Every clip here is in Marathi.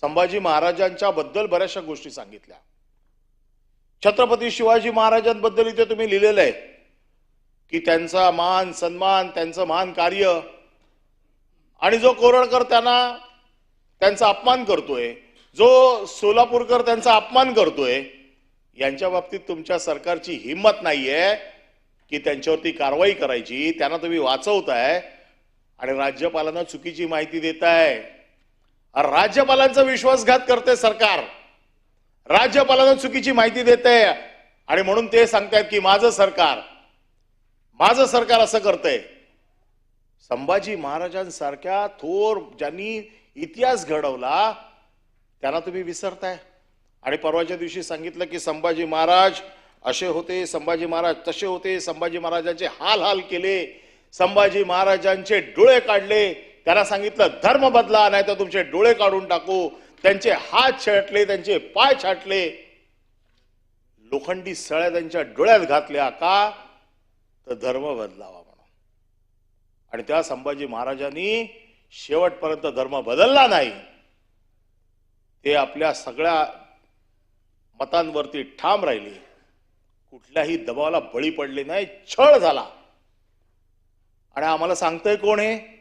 संभाजी महाराजांच्या बद्दल बऱ्याचशा गोष्टी सांगितल्या. छत्रपती शिवाजी महाराजांबद्दल इथे तुम्ही लिहिलेलं आहे की त्यांचा मान सन्मान त्यांचं महान कार्य आणि जो कोरळकर त्यांना त्यांचा अपमान करतोय जो सोलापूरकर त्यांचा अपमान करतोय यांच्या बाबतीत तुमच्या सरकारची हिंमत नाहीये की त्यांच्यावरती कारवाई करायची. त्यांना तुम्ही वाचवताय आणि राज्यपालांना चुकीची माहिती देताय. राज्यपालांचा विश्वासघात करते सरकार. राज्यपालांना चुकीची माहिती देते आणि म्हणून ते सांगतायत की माझं सरकार माझं सरकार असं करतंय. संभाजी महाराजांसारख्या थोर ज्यांनी इतिहास घडवला त्यांना तुम्ही विसरताय. आणि परवाच्या दिवशी सांगितलं की संभाजी महाराज असे होते संभाजी महाराज तसे होते संभाजी महाराजांचे हाल हाल केले संभाजी महाराजांचे डोळे काढले त्यांना सांगितलं धर्म बदला नाही तर तुमचे डोळे काढून टाकू. त्यांचे हात छाटले त्यांचे पाय छाटले. लोखंडी सळ्या त्यांच्या डोळ्यात घातल्या का? तर धर्म बदलावा म्हणून. आणि त्या संभाजी महाराजांनी शेवटपर्यंत धर्म बदलला नाही. ते आपल्या सगळ्या मतांवरती ठाम राहिले. कुठल्याही दबावाला बळी पडले नाही छळ झाला. आणि आम्हाला सांगतंय कोण आहे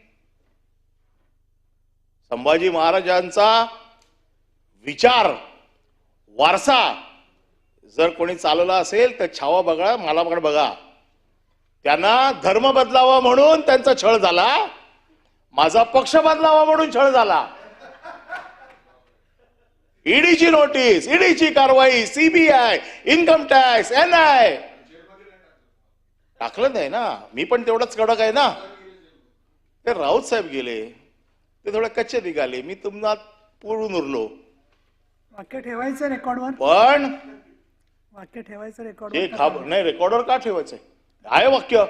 संभाजी महाराजांचा विचार वारसा जर कोणी चालवला असेल तर छावा बघा मला पण बघा. त्यांना धर्म बदलावा म्हणून त्यांचा छळ झाला. माझा पक्ष बदलावा म्हणून छळ झाला. ईडीची नोटीस ईडीची कारवाई CBI income tax N I टाकलं नाही ना? मी पण तेवढाच कडक आहे ना? ते राऊत साहेब गेले. ते थोडे कच्चे निघाले. मी तुम्हाला पुरून उरलो. वाक्य ठेवायचं रेकॉर्डवर? पण वाक्य ठेवायचं हे रेकॉर्डवर खाब नाही रेकॉर्डवर का ठेवायचंय आहे वाक्य?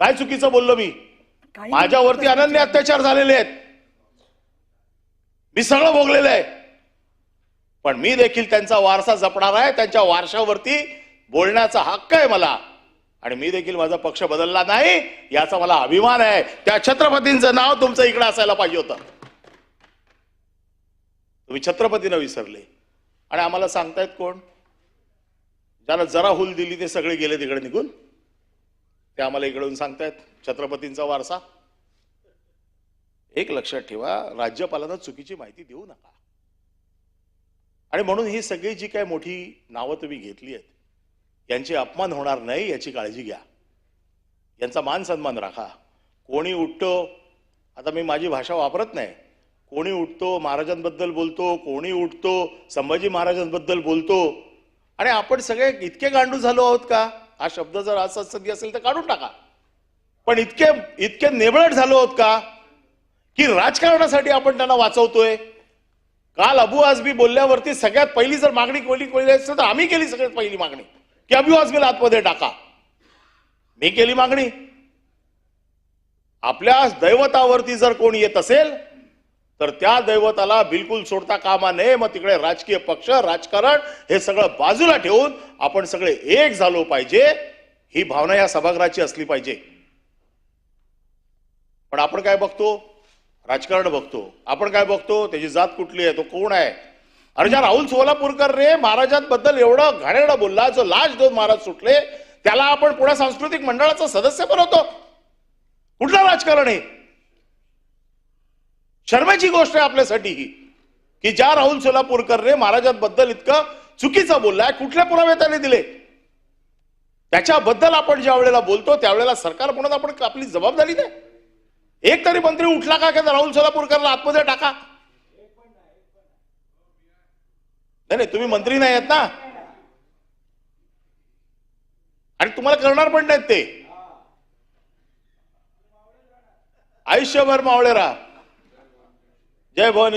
काय चुकीचं बोललो मी? काही माझ्यावरती अनन्य अत्याचार झालेले आहेत. मी सगळं भोगलेलं आहे. पण मी देखील त्यांचा वारसा जपणार आहे. त्यांच्या वारशावरती बोलण्याचा हक्क आहे मला. आणि मी देखील माझा पक्ष बदलला नाही याचा मला अभिमान आहे. त्या छत्रपतींचं नाव तुमचं इकडे असायला पाहिजे होतं. तुम्ही छत्रपतीनं विसरले. आणि आम्हाला सांगतायत कोण? ज्याला जरा हुल दिली ते सगळे गेले तिकडे निघून. ते आम्हाला इकडून सांगतायत छत्रपतींचा वारसा. एक लक्षात ठेवा राज्यपालांना चुकीची माहिती देऊ नका. आणि म्हणून ही सगळी जी काय मोठी नावं तुम्ही घेतली आहेत यांचे अपमान होणार नाही याची काळजी घ्या. यांचा मान सन्मान राखा. कोणी उठतो आता मी माझी भाषा वापरत नाही. कोणी उठतो महाराजांबद्दल बोलतो कोणी उठतो संभाजी महाराजांबद्दल बोलतो. आणि आपण सगळे इतके गांडू झालो आहोत का? हा शब्द जर असा असेल तर काढून टाका. पण इतके इतके नेबळट झालो आहोत का? की राजकारणासाठी आपण त्यांना वाचवतोय. काल अबू आजबी बोलल्यावरती सगळ्यात पहिली जर मागणी कोणी केली असेल तर आम्ही केली सगळ्यात पहिली मागणी. की अबू आजमीला आतमध्ये टाका मी केली मागणी। आपल्या दैवतावरती जर कोण येत असेल तर त्या दैवताला बिलकुल सोडता कामा नये. मग तिकडे राजकीय पक्ष राजकारण हे सगळं बाजूला ठेवून आपण सगळे एक झालो पाहिजे. ही भावना या सभागृहाची असली पाहिजे. पण आपण काय बघतो? राजकारण बघतो. आपण काय बघतो? त्याची जात कुठली आहे? तो कोण आहे? अरे ज्या राहुल सोलापूरकर रे महाराजांबद्दल एवढं घाणेरडं बोलला जो लाज दोन महाराज सुटले त्याला आपण पुणे सांस्कृतिक मंडळाचा सदस्य बनवतो. कुठलं राजकारण आहे शर्मेची गोष्ट आहे आपल्यासाठी ही की ज्या राहुल सोलापूरकर रे महाराजांबद्दल इतकं चुकीचं बोललाय कुठले पुरावे त्याने दिले? त्याच्याबद्दल आपण ज्या वेळेला बोलतो त्यावेळेला सरकार म्हणून आपण आपली जबाबदारी नाही एक तरी मंत्री उठला का राहुल सोलापूरकरला आतमध्ये टाका? नाही नाही तुम्ही मंत्री नाही आहेत ना? आणि तुम्हाला करणार पण नाहीत ते. आयुष्यभर मावळे राहा. जय भवानी.